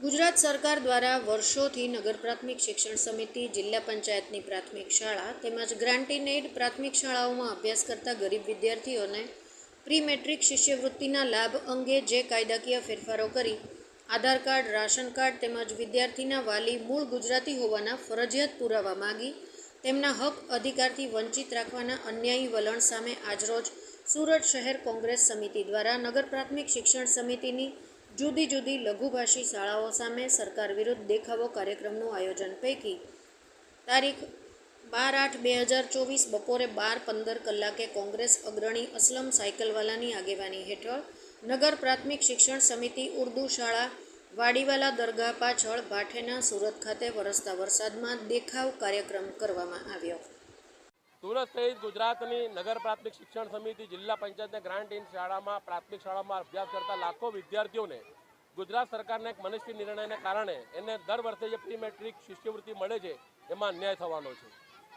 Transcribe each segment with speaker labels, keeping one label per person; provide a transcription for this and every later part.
Speaker 1: ગુજરાત સરકાર દ્વારા વર્ષોથી નગર પ્રાથમિક શિક્ષણ સમિતિ, જિલ્લા પંચાયતની પ્રાથમિક શાળા તેમજ ગ્રાન્ટીનેડ પ્રાથમિક શાળાઓમાં અભ્યાસ કરતા ગરીબ વિદ્યાર્થીઓને પ્રી મેટ્રિક શિષ્યવૃત્તિના લાભ અંગે જે કાયદાકીય ફેરફારો કરી, આધાર કાર્ડ, રાશન કાર્ડ તેમજ વિદ્યાર્થીના વાલી મૂળ ગુજરાતી હોવાના ફરજિયાત પુરાવા માગી, તેમના હક અધિકારથી વંચિત રાખવાના અન્યાયી વલણ સામે આજરોજ સુરત શહેર કોંગ્રેસ સમિતિ દ્વારા નગર પ્રાથમિક શિક્ષણ સમિતિની જુદી જુદી લઘુભાષી શાળાઓ સામે સરકાર વિરુદ્ધ દેખાવો કાર્યક્રમનું આયોજન પૈકી તારીખ બાર આઠ બે હજાર ચોવીસ બપોરે બાર પંદર કલાકે કોંગ્રેસ અગ્રણી અસલમ સાયકલવાલાની આગેવાની હેઠળ નગર પ્રાથમિક શિક્ષણ સમિતિ ઉર્દુ શાળા વાડીવાલા દરગાહ પાછળ ભાઠેના સુરત ખાતે વરસતા વરસાદમાં દેખાવ કાર્યક્રમ કરવામાં આવ્યો.
Speaker 2: સુરત સહિત ગુજરાતની નગર પ્રાથમિક શિક્ષણ સમિતિ, જિલ્લા પંચાયતને ગ્રાન્ટ ઇન શાળામાં, પ્રાથમિક શાળામાં અભ્યાસ કરતા લાખો વિદ્યાર્થીઓને ગુજરાત સરકારના એક મનસ્વી નિર્ણયને કારણે એને દર વર્ષે જે પ્રી મેટ્રિક શિષ્યવૃત્તિ મળે છે, એમાં અન્યાય થવાનો છે.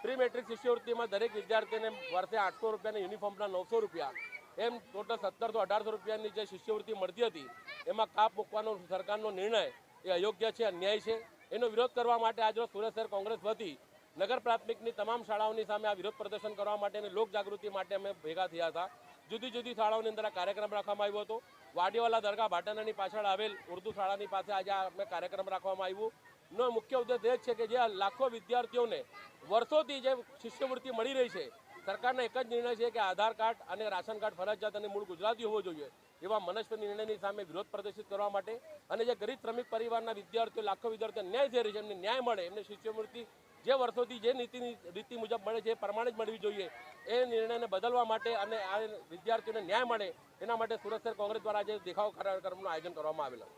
Speaker 2: પ્રી મેટ્રિક શિષ્યવૃત્તિમાં દરેક વિદ્યાર્થીને વર્ષે આઠસો રૂપિયાના યુનિફોર્મના નવસો રૂપિયા, એમ ટોટલ સત્તરસો અઢારસો રૂપિયાની જે શિષ્યવૃત્તિ મળતી હતી, એમાં કાપ મૂકવાનો સરકારનો નિર્ણય એ અયોગ્ય છે, અન્યાય છે? એનો વિરોધ કરવા માટે આજરોજ સુરત શહેર કોંગ્રેસ વતી નગર પ્રાથમિકની તમામ શાળાઓની સામે આ વિરોધ પ્રદર્શન કરવા માટે અને લોક માટે અમે ભેગા થયા હતા. જુદી જુદી શાળાઓની અંદર આ કાર્યક્રમ રાખવામાં આવ્યો હતો. વાડીવાલા દરગાહ ભાટાનાની પાછળ આવેલ ઉર્દુ શાળાની પાસે આજે અમે કાર્યક્રમ રાખવામાં આવ્યું. નો મુખ્ય ઉદ્દેશ એ જ છે કે જે લાખો વિદ્યાર્થીઓને વર્ષોથી જે શિષ્યવૃત્તિ મળી રહી છે, સરકારનો એક જ નિર્ણય છે કે આધાર કાર્ડ અને રાશન કાર્ડ ફરજિયાત અને મૂળ ગુજરાતી હોવો જોઈએ. એવા મનસ્વી નિર્ણયની સામે વિરોધ પ્રદર્શિત કરવા માટે અને જે ગરીબ શ્રમિક પરિવારના વિદ્યાર્થીઓ, લાખો વિદ્યાર્થીઓ ન્યાય થઈ રહી છે, એમને ન્યાય મળે, એમને શિષ્યવૃત્તિ જે વર્ષોથી જે નીતિની રીતિ મુજબ મળે છે એ પ્રમાણે જ મળવી જોઈએ. એ નિર્ણયને બદલવા માટે અને આ વિદ્યાર્થીઓને ન્યાય મળે એના માટે સુરત શહેર કોંગ્રેસ દ્વારા આજે દેખાવ કાર્યક્રમનું આયોજન કરવામાં આવેલું.